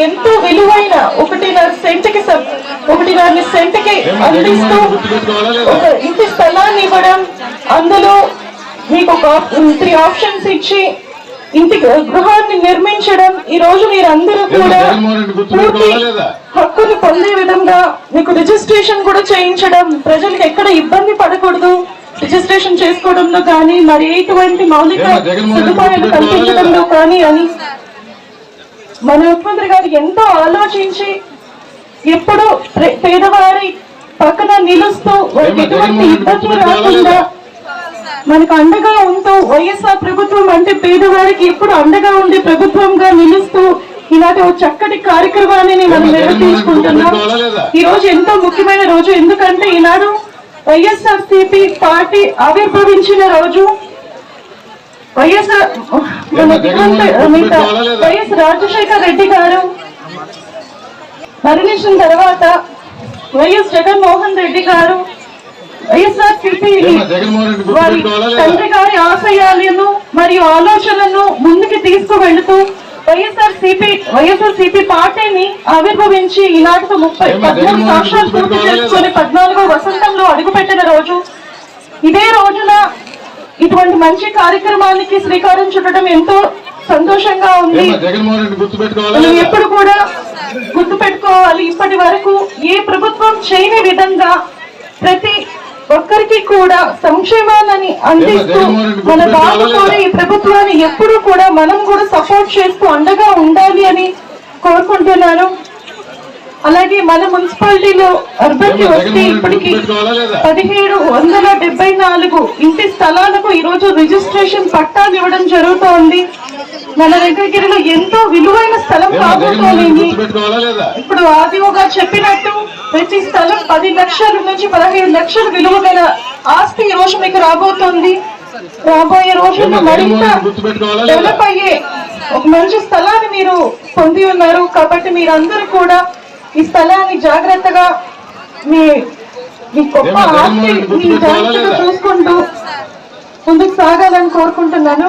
ఎంతో విలువైన ఒకటిన్నర సెంట్కి ఒకటిన్నర సెంట్కి అందిస్తూ ఒక ఇంటి స్థలాన్ని ఇవ్వడం అందులో మీకు ఒక త్రీ ఆప్షన్స్ ఇచ్చి ఇంటి గృహాన్ని నిర్మించడం ఈ రోజు మీరందరూ కూడా లేదా? హక్కుని పొందే విధంగా మీకు రిజిస్ట్రేషన్ కూడా చేయించడం ప్రజలకు ఎక్కడ ఇబ్బంది పడకూడదు రిజిస్ట్రేషన్ చేసుకోవడంలో కానీ మరి ఎటువంటి మౌలిక సదుపాయాలు కల్పించడంలో కానీ అని మన ముఖ్యమంత్రి గారు ఎంతో ఆలోచించి ఎప్పుడు పేదవారి పక్కన నిలుస్తూ ఎటువంటి జగన్మోహన్ రెడ్డి ఇబ్బంది గుర్తుపెట్టుకోవాలా రాకుండా? మనకు అండగా ఉంటూ వైఎస్ఆర్ ప్రభుత్వం అంటే పేదవారికి ఎప్పుడు అండగా ఉండే ప్రభుత్వంగా నిలుస్తూ ఇలాంటి ఒక చక్కటి కార్యక్రమాన్ని మనం లేదా? ఈ రోజు ఎంతో ముఖ్యమైన రోజు ఎందుకంటే ఈనాడు వైఎస్ఆర్ సిపి పార్టీ ఆవిర్భవించిన రోజు వైఎస్ఆర్ మన ఏమ్మా, దివంగత జగన్మోహన్ రెడ్డి నేత గుర్తుపెట్టుకోవాలా లేదా? వైఎస్ రాజశేఖర్ రెడ్డి గారు మరణించిన తర్వాత వైఎస్ జగన్మోహన్ రెడ్డి గారు వైఎస్ఆర్ సిపి వారి? తండ్రి గారి ఆశయాలను మరియు ఆలోచనలను ముందుకు తీసుకువెళుతూ వైఎస్ఆర్ సిపి వైఎస్ఆర్ సిపి పార్టీని ఆవిర్భవించి ఈనాటితో ముప్పై పద్నాలుగు సంవత్సరాలు పూర్తి? చేసుకుని పద్నాలుగో మంచి కార్యక్రమానికి శ్రీకారం చుట్టడం ఎంతో సంతోషంగా ఉంది. మనం? ఎప్పుడు కూడా గుర్తు పెట్టుకోవాలి ఇప్పటి వరకు ఏ ప్రభుత్వం చేయని విధంగా ప్రతి ఒక్కరికి కూడా సంక్షేమాలని అందిస్తూ మన గుర్తుపెట్టుకోవాలా బాగుకోరే ఈ ప్రభుత్వాన్ని ఎప్పుడు కూడా మనం కూడా సపోర్ట్ చేస్తూ అండగా ఉండాలి అని కోరుకుంటున్నాను. అలాగే మన మున్సిపాలిటీలో అర్బన్కి వస్తే ఇప్పటికి? పదిహేడు వందల డెబ్బై నాలుగు ఇంటి స్థలాలకు ఈ రోజు రిజిస్ట్రేషన్ పట్టాలు ఇవ్వడం జరుగుతోంది మన వెంకటగిరిలో ఎంతో విలువైన స్థలం కాబోతోంది? ఇప్పుడు ఆదివగా చెప్పినట్టు ప్రతి స్థలం పది లక్షల నుంచి పదహైదు లక్షల విలువ గల ఆస్తి ఈ రోజు మీకు రాబోతోంది రాబోయే రోజుల్లో మరింత? డెవలప్ అయ్యే ఒక మంచి స్థలాన్ని మీరు పొంది ఉన్నారు కాబట్టి మీరందరూ కూడా ఈ స్థలాన్ని జాగ్రత్తగా మీ మీ గొప్ప ఆస్తి మీ జాగ్రత్తగా? చూసుకుంటూ ముందుకు సాగాలని కోరుకుంటున్నాను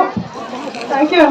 థ్యాంక్ యూ